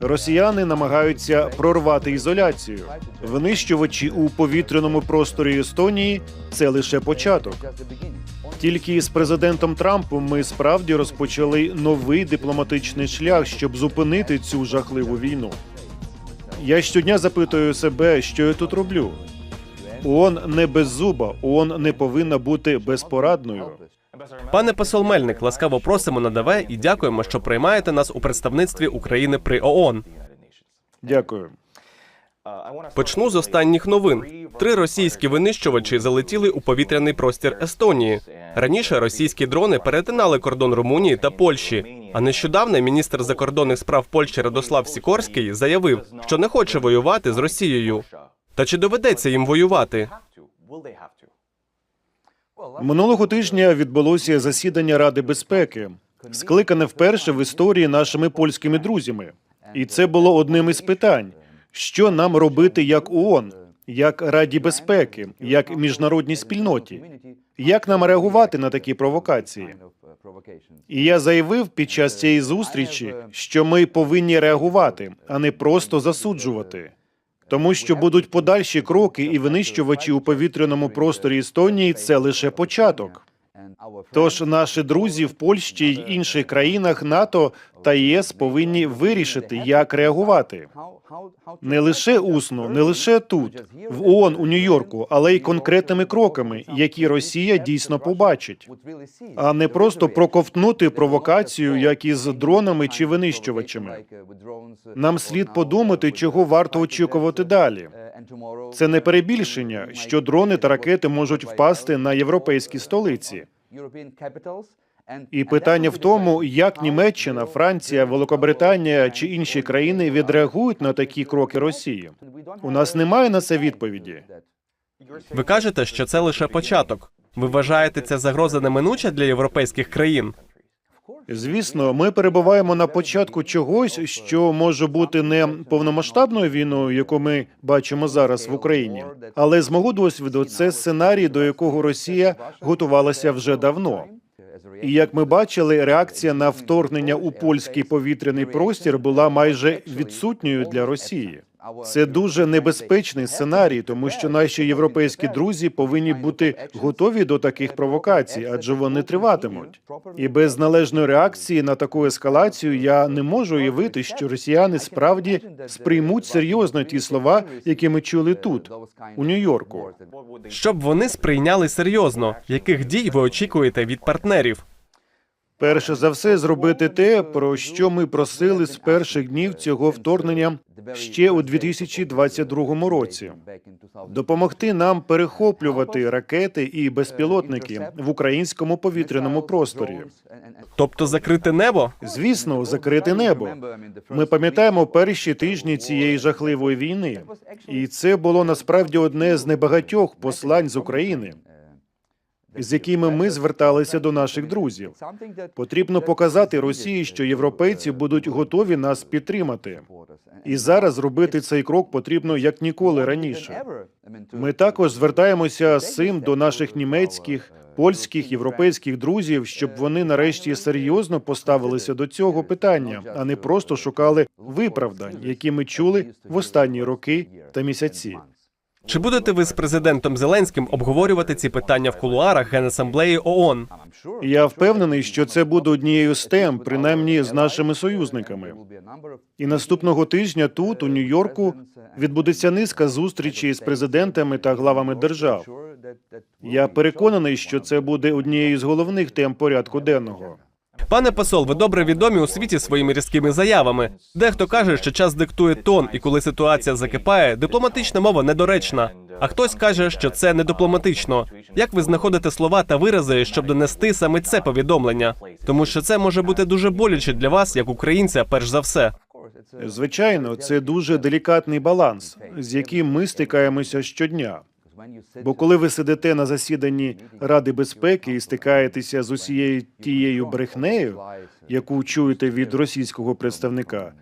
Росіяни намагаються прорвати ізоляцію. Винищувачі у повітряному просторі Естонії це лише початок. Тільки з президентом Трампом ми справді розпочали новий дипломатичний шлях, щоб зупинити цю жахливу війну. Я щодня запитую себе, що я тут роблю. ООН не беззуба, ООН не повинна бути безпорадною. Пане посол Мельник, ласкаво просимо на ДВ і дякуємо, що приймаєте нас у представництві України при ООН. Дякую. Почну з останніх новин. Три російські винищувачі залетіли у повітряний простір Естонії. Раніше російські дрони перетинали кордон Румунії та Польщі. А нещодавно міністр закордонних справ Польщі Радослав Сікорський заявив, що не хоче воювати з Росією. Та чи доведеться їм воювати? Минулого тижня відбулося засідання Ради безпеки, скликане вперше в історії нашими польськими друзями. І це було одним із питань: що нам робити як ООН, як Раді безпеки, як міжнародній спільноті, як нам реагувати на такі провокації? І я заявив під час цієї зустрічі, що ми повинні реагувати, а не просто засуджувати. Тому що будуть подальші кроки і винищувачі у повітряному просторі Естонії це лише початок. Тож наші друзі в Польщі й інших країнах НАТО та ЄС повинні вирішити, як реагувати. не лише усно, не лише тут, в ООН у Нью-Йорку, але й конкретними кроками, які Росія дійсно побачить, а не просто проковтнути провокацію, як із дронами чи винищувачами. Нам слід подумати, чого варто очікувати далі. Це не перебільшення, що дрони та ракети можуть впасти на європейські столиці. І питання в тому, як Німеччина, Франція, Великобританія чи інші країни відреагують на такі кроки Росії. У нас немає на це відповіді. Ви кажете, що це лише початок. Ви вважаєте це загроза неминуча для європейських країн? Звісно, ми перебуваємо на початку чогось, що може бути не повномасштабною війною, яку ми бачимо зараз в Україні, але з мого досвіду це сценарій, до якого Росія готувалася вже давно. І як ми бачили, реакція на вторгнення у польський повітряний простір була майже відсутньою для Росії. Це дуже небезпечний сценарій, тому що наші європейські друзі повинні бути готові до таких провокацій, адже вони триватимуть. І без належної реакції на таку ескалацію я не можу уявити, що росіяни справді сприймуть серйозно ті слова, які ми чули тут, у Нью-Йорку. Щоб вони сприйняли серйозно, яких дій ви очікуєте від партнерів? Перше за все, зробити те, про що ми просили з перших днів цього вторгнення ще у 2022 році. Допомогти нам перехоплювати ракети і безпілотники в українському повітряному просторі. Тобто закрити небо? Звісно, закрити небо. Ми пам'ятаємо перші тижні цієї жахливої війни, і це було насправді одне з небагатьох послань з України, з якими ми зверталися до наших друзів. Потрібно показати Росії, що європейці будуть готові нас підтримати. І зараз робити цей крок потрібно як ніколи раніше. Ми також звертаємося з цим до наших німецьких, польських, європейських друзів, щоб вони нарешті серйозно поставилися до цього питання, а не просто шукали виправдань, які ми чули в останні роки та місяці. Чи будете ви з президентом Зеленським обговорювати ці питання в кулуарах Генасамблеї ООН? Я впевнений, що це буде однією з тем, принаймні з нашими союзниками. І наступного тижня тут, у Нью-Йорку, відбудеться низка зустрічей з президентами та главами держав. Я переконаний, що це буде однією з головних тем порядку денного. Пане посол, ви добре відомі у світі своїми різкими заявами. Дехто каже, що час диктує тон, і коли ситуація закипає, дипломатична мова недоречна. А хтось каже, що це не дипломатично. Як ви знаходите слова та вирази, щоб донести саме це повідомлення? Тому що це може бути дуже боляче для вас, як українця, перш за все. Звичайно, це дуже делікатний баланс, з яким ми стикаємося щодня. Бо коли ви сидите на засіданні Ради безпеки і стикаєтеся з усією тією брехнею, яку чуєте від російського представника,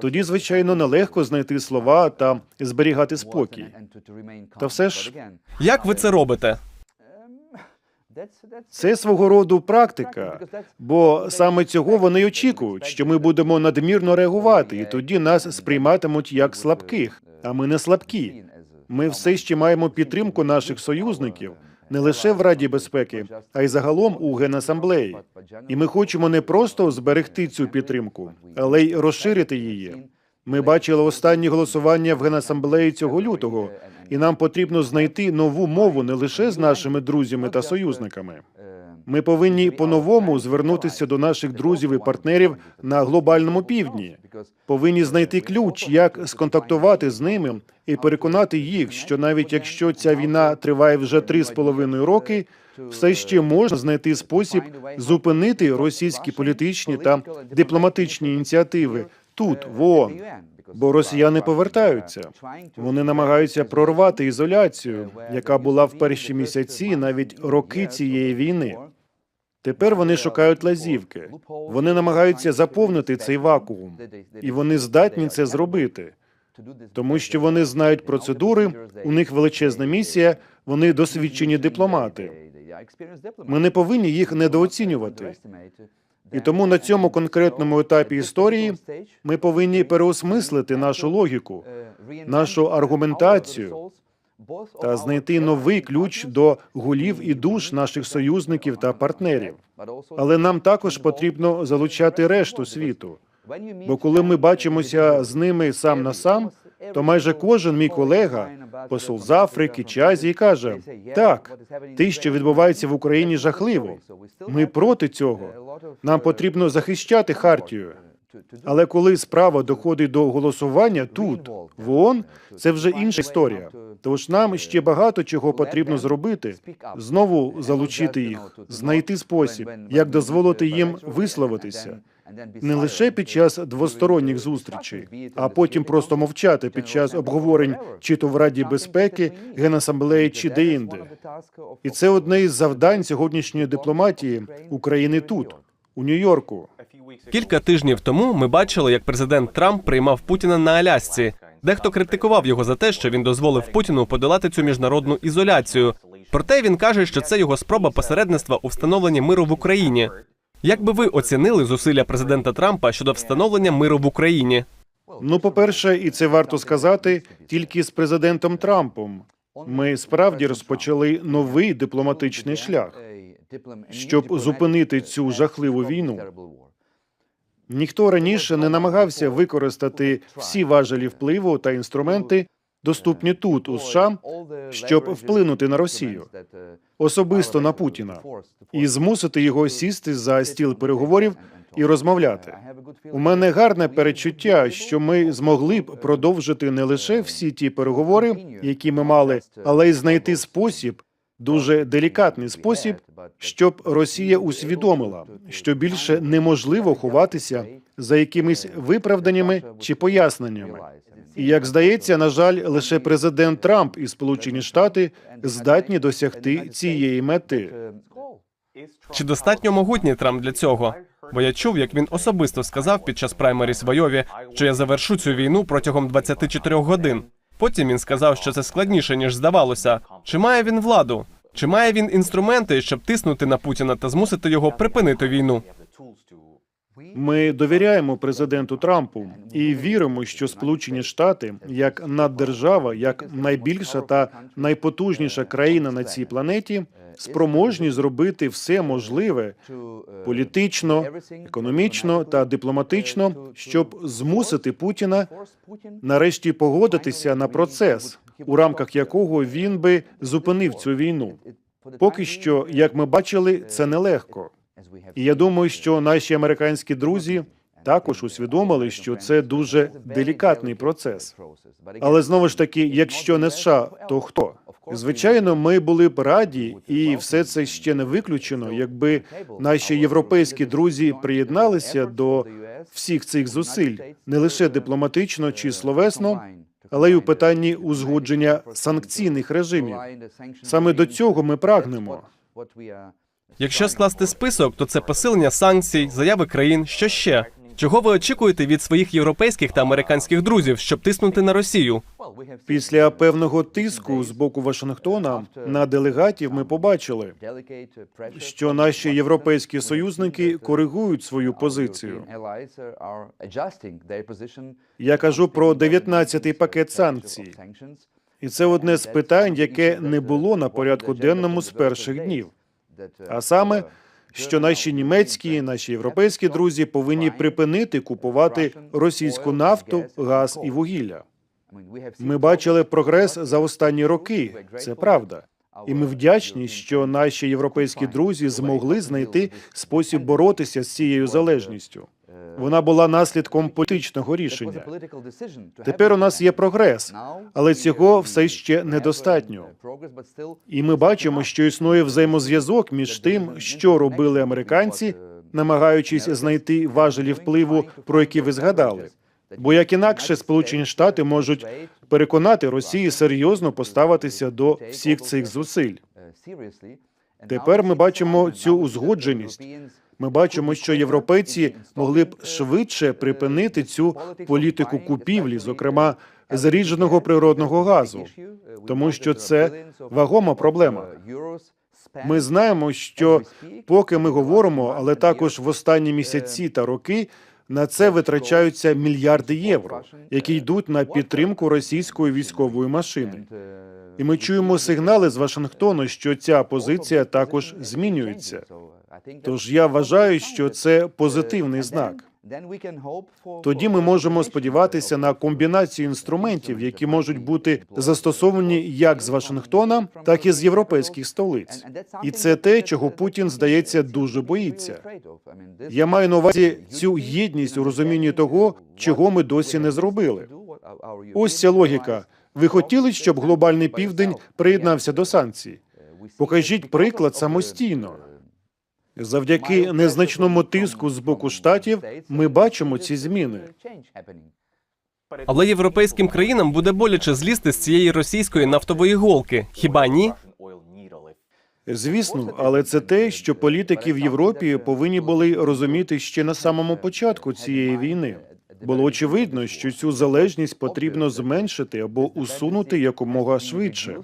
тоді звичайно нелегко знайти слова та зберігати спокій. Та все ж Як ви це робите? Це свого роду практика, бо саме цього вони й очікують, що ми будемо надмірно реагувати, і тоді нас сприйматимуть як слабких. А ми не слабкі. Ми все ще маємо підтримку наших союзників не лише в Раді безпеки, а й загалом у Генасамблеї. І ми хочемо не просто зберегти цю підтримку, але й розширити її. Ми бачили останні голосування в Генасамблеї цього лютого, і нам потрібно знайти нову мову не лише з нашими друзями та союзниками. Ми повинні по-новому звернутися до наших друзів і партнерів на глобальному півдні. Повинні знайти ключ, як сконтактувати з ними і переконати їх, що навіть якщо ця війна триває вже три з половиною роки, все ще можна знайти спосіб зупинити російські політичні та дипломатичні ініціативи тут, в ООН. Бо росіяни повертаються. Вони намагаються прорвати ізоляцію, яка була в перші місяці, навіть роки цієї війни. Тепер вони шукають лазівки. Вони намагаються заповнити цей вакуум, і вони здатні це зробити, тому що вони знають процедури. У них величезна місія. Вони досвідчені дипломати. Ми не повинні їх недооцінювати. І тому на цьому конкретному етапі історії ми повинні переосмислити нашу логіку, нашу аргументацію та знайти новий ключ до голів і душ наших союзників та партнерів. Але нам також потрібно залучати решту світу. Бо коли ми бачимося з ними сам на сам, то майже кожен мій колега, посол з Африки чи Азії, каже: так, те, що відбувається в Україні, жахливо. Ми проти цього. Нам потрібно захищати хартію. Але коли справа доходить до голосування тут, в ООН, це вже інша історія. Тож нам ще багато чого потрібно зробити, знову залучити їх, знайти спосіб, як дозволити їм висловитися. Не лише під час двосторонніх зустрічей, а потім просто мовчати під час обговорень, чи то в Раді безпеки, Генасамблеї, чи де-інде. І це одне із завдань сьогоднішньої дипломатії України тут, у Нью-Йорку. Кілька тижнів тому ми бачили, як президент Трамп приймав Путіна на Алясці. Дехто критикував його за те, що він дозволив Путіну подолати цю міжнародну ізоляцію. Проте він каже, що це його спроба посередництва у встановленні миру в Україні. Як би ви оцінили зусилля президента Трампа щодо встановлення миру в Україні? Ну, по-перше, і це варто сказати, тільки з президентом Трампом. Ми справді розпочали новий дипломатичний шлях, щоб зупинити цю жахливу війну. Ніхто раніше не намагався використати всі важелі впливу та інструменти, доступні тут, у США, щоб вплинути на Росію, особисто на Путіна, і змусити його сісти за стіл переговорів і розмовляти. У мене гарне перечуття, що ми змогли б продовжити не лише всі ті переговори, які ми мали, але й знайти спосіб, дуже делікатний спосіб, щоб Росія усвідомила, що більше неможливо ховатися за якимись виправданнями чи поясненнями. І як здається, на жаль, лише президент Трамп і Сполучені Штати здатні досягти цієї мети. Чи достатньо могутній Трамп для цього? Бо я чув, як він особисто сказав під час праймеріс в Айові, що я завершу цю війну протягом 24 годин. Потім він сказав, що це складніше ніж здавалося. Чи має він владу? Чи має він інструменти, щоб тиснути на Путіна та змусити його припинити війну? Ми довіряємо президенту Трампу і віримо, що Сполучені Штати, як наддержава, як найбільша та найпотужніша країна на цій планеті, спроможні зробити все можливе політично, економічно та дипломатично, щоб змусити Путіна нарешті погодитися на процес, у рамках якого він би зупинив цю війну. Поки що, як ми бачили, це нелегко. І я думаю, що наші американські друзі також усвідомили, що це дуже делікатний процес. Але знову ж таки, якщо не США, то хто? Звичайно, ми були б раді, і все це ще не виключено, якби наші європейські друзі приєдналися до всіх цих зусиль, не лише дипломатично чи словесно, але й у питанні узгодження санкційних режимів. Саме до цього ми прагнемо. Якщо скласти список, то це посилення санкцій, заяви країн. Що ще? Чого ви очікуєте від своїх європейських та американських друзів, щоб тиснути на Росію? Після певного тиску з боку Вашингтона на делегатів ми побачили, що наші європейські союзники коригують свою позицію. Я кажу про 19-й пакет санкцій. І це одне з питань, яке не було на порядку денному з перших днів. А саме, що наші німецькі, наші європейські друзі повинні припинити купувати російську нафту, газ і вугілля. Ми бачили прогрес за останні роки. Це правда. І ми вдячні, що наші європейські друзі змогли знайти спосіб боротися з цією залежністю. Вона була наслідком політичного рішення. Тепер у нас є прогрес, але цього все ще недостатньо. І ми бачимо, що існує взаємозв'язок між тим, що робили американці, намагаючись знайти важелі впливу, про які ви згадали. Бо як інакше Сполучені Штати можуть переконати Росію серйозно поставитися до всіх цих зусиль. Тепер ми бачимо цю узгодженість. Ми бачимо, що європейці могли б швидше припинити цю політику купівлі, зокрема зарідженого природного газу, тому що це вагома проблема. Ми знаємо, що поки ми говоримо, але також в останні місяці та роки на це витрачаються мільярди євро, які йдуть на підтримку російської військової машини. І ми чуємо сигнали з Вашингтону, що ця позиція також змінюється. Тож я вважаю, що це позитивний знак. Тоді ми можемо сподіватися на комбінацію інструментів, які можуть бути застосовані як з Вашингтона, так і з європейських столиць. І це те, чого Путін здається дуже боїться. Я маю на увазі цю єдність у розумінні того, чого ми досі не зробили. Ось ця логіка. Ви хотіли, щоб глобальний південь приєднався до санкцій? Покажіть приклад самостійно. Завдяки незначному тиску з боку штатів ми бачимо ці зміни. Але європейським країнам буде боляче злізти з цієї російської нафтової голки. Хіба ні? Звісно, але це те, що політики в Європі повинні були розуміти ще на самому початку цієї війни. Було очевидно, що цю залежність потрібно зменшити або усунути якомога швидше.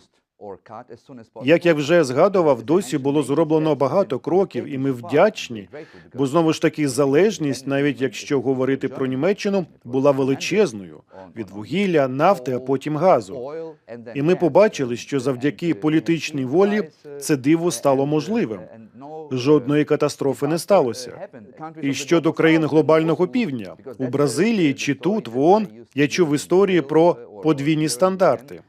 Як я вже згадував, досі було зроблено багато кроків, і ми вдячні, бо знову ж таки залежність, навіть якщо говорити про Німеччину, була величезною від вугілля, нафти, а потім газу. І ми побачили, що завдяки політичній волі це диво стало можливим. Жодної катастрофи не сталося. І щодо країн глобального півдня у Бразилії чи тут в ООН я чув історії про подвійні стандарти.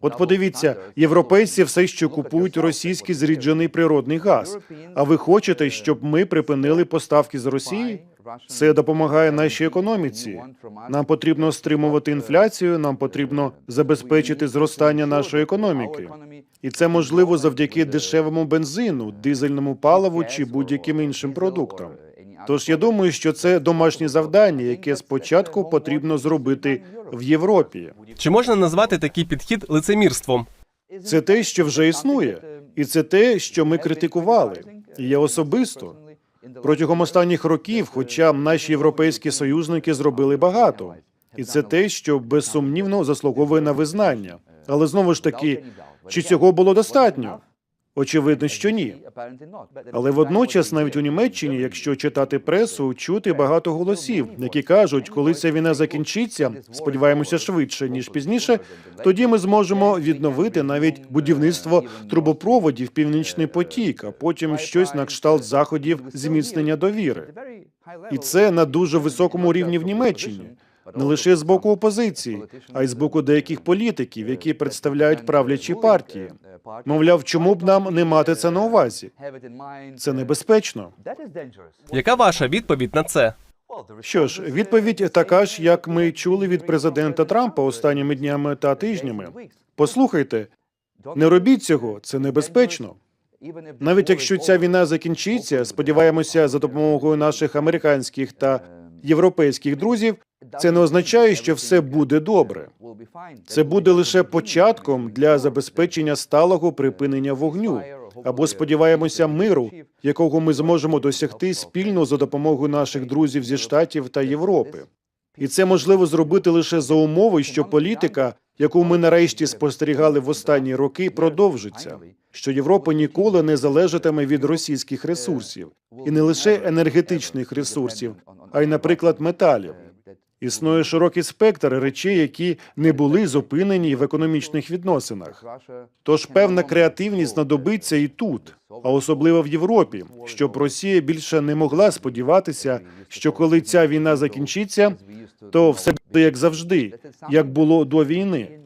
От подивіться, європейці все ще купують російський зріджений природний газ. А ви хочете, щоб ми припинили поставки з Росії? Це допомагає нашій економіці. Нам потрібно стримувати інфляцію. Нам потрібно забезпечити зростання нашої економіки. І це можливо завдяки дешевому бензину, дизельному паливу чи будь-яким іншим продуктам. Тож я думаю, що це домашнє завдання, яке спочатку потрібно зробити в Європі. Чи можна назвати такий підхід лицемірством? Це те, що вже існує, і це те, що ми критикували. І я особисто протягом останніх років, хоча наші європейські союзники зробили багато, і це те, що безсумнівно заслуговує на визнання. Але знову ж таки, чи цього було достатньо? Очевидно, що ні. Але водночас, навіть у Німеччині, якщо читати пресу, чути багато голосів, які кажуть, коли ця війна закінчиться, сподіваємося швидше ніж пізніше. Тоді ми зможемо відновити навіть будівництво трубопроводів Північний потік, а потім щось на кшталт заходів зміцнення довіри. І це на дуже високому рівні в Німеччині. Не лише з боку опозиції, а й з боку деяких політиків, які представляють правлячі партії. Мовляв, чому б нам не мати це на увазі? Це небезпечно. Яка ваша відповідь на це? Що ж, відповідь така ж, як ми чули від президента Трампа останніми днями та тижнями. Послухайте, не робіть цього, це небезпечно. Навіть якщо ця війна закінчиться, сподіваємося, за допомогою наших американських та європейських друзів, це не означає, що все буде добре. Це буде лише початком для забезпечення сталого припинення вогню або сподіваємося миру, якого ми зможемо досягти спільно за допомогою наших друзів зі штатів та Європи. І це можливо зробити лише за умови, що політика, яку ми нарешті спостерігали в останні роки, продовжиться. Що Європа ніколи не залежатиме від російських ресурсів, і не лише енергетичних ресурсів, а й, наприклад, металів. Існує широкий спектр речей, які не були зупинені в економічних відносинах. Тож певна креативність знадобиться і тут, а особливо в Європі, щоб Росія більше не могла сподіватися, що коли ця війна закінчиться, то все буде як завжди, як було до війни.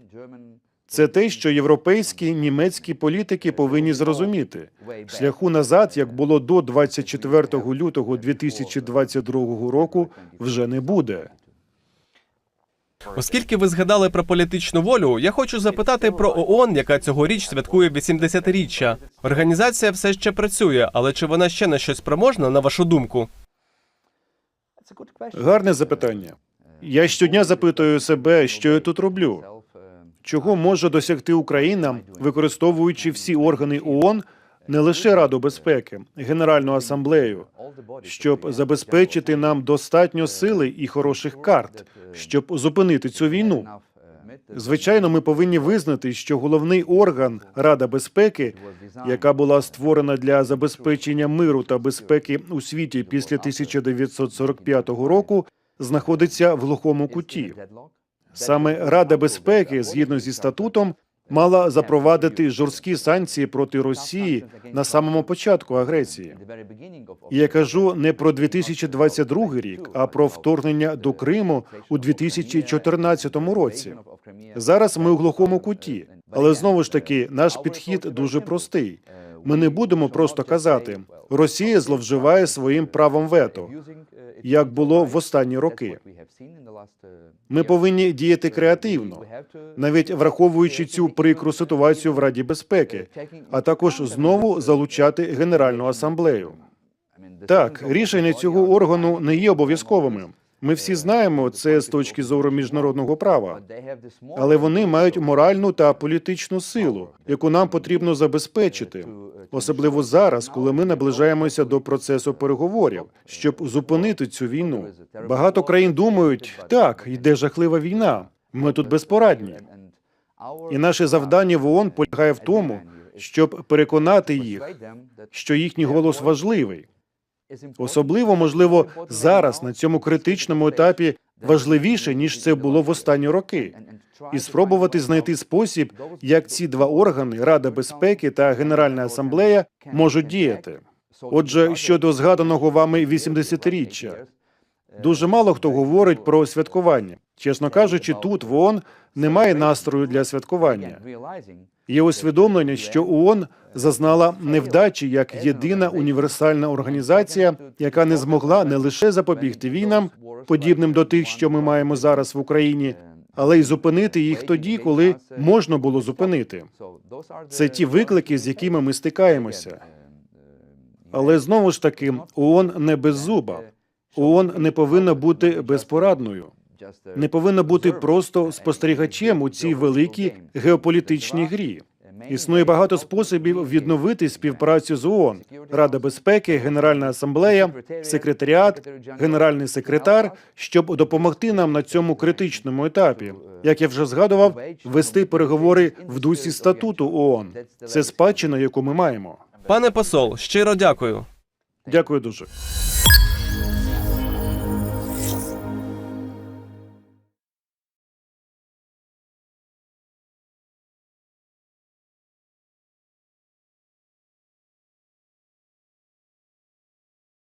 Це те, що європейські німецькі політики повинні зрозуміти. Шляху назад, як було до 24 лютого 2022 року, вже не буде. Оскільки ви згадали про політичну волю, я хочу запитати про ООН, яка цьогоріч святкує 80-річчя. Організація все ще працює, але чи вона ще на щось спроможна, на вашу думку? Гарне запитання. Я щодня запитую себе, що я тут роблю. Чого може досягти Україна, використовуючи всі органи ООН, не лише Раду безпеки, Генеральну асамблею, щоб забезпечити нам достатньо сили і хороших карт, щоб зупинити цю війну? Звичайно, ми повинні визнати, що головний орган Рада безпеки, яка була створена для забезпечення миру та безпеки у світі після 1945 року, знаходиться в глухому куті. Саме Рада безпеки, згідно зі статутом, мала запровадити жорсткі санкції проти Росії на самому початку агресії. І я кажу не про 2022 рік, а про вторгнення до Криму у 2014 році. Зараз ми у глухому куті, але знову ж таки наш підхід дуже простий. Ми не будемо просто казати, Росія зловживає своїм правом вето, як було в останні роки. Ми повинні діяти креативно, навіть враховуючи цю прикру ситуацію в Раді безпеки, а також знову залучати Генеральну асамблею. Так, рішення цього органу не є обов'язковими. Ми всі знаємо це з точки зору міжнародного права, але вони мають моральну та політичну силу, яку нам потрібно забезпечити, особливо зараз, коли ми наближаємося до процесу переговорів, щоб зупинити цю війну. Багато країн думають, так йде жахлива війна. Ми тут безпорадні. І наше завдання в ООН полягає в тому, щоб переконати їх, що їхній голос важливий. Особливо, можливо, зараз на цьому критичному етапі важливіше ніж це було в останні роки, і спробувати знайти спосіб, як ці два органи Рада безпеки та Генеральна асамблея можуть діяти. Отже, щодо згаданого вами 80-річчя, дуже мало хто говорить про святкування. Чесно кажучи, тут в ООН немає настрою для святкування. Є усвідомлення, що ООН зазнала невдачі як єдина універсальна організація, яка не змогла не лише запобігти війнам, подібним до тих, що ми маємо зараз в Україні, але й зупинити їх тоді, коли можна було зупинити. Це ті виклики, з якими ми стикаємося. Але знову ж таки, ООН не беззуба. ООН не повинна бути безпорадною. Не повинна бути просто спостерігачем у цій великій геополітичній грі. Існує багато способів відновити співпрацю з ООН. Рада безпеки, Генеральна асамблея, секретаріат, генеральний секретар, щоб допомогти нам на цьому критичному етапі. Як я вже згадував, вести переговори в дусі статуту ООН. Це спадщина, яку ми маємо. Пане посол, щиро дякую. Дякую дуже.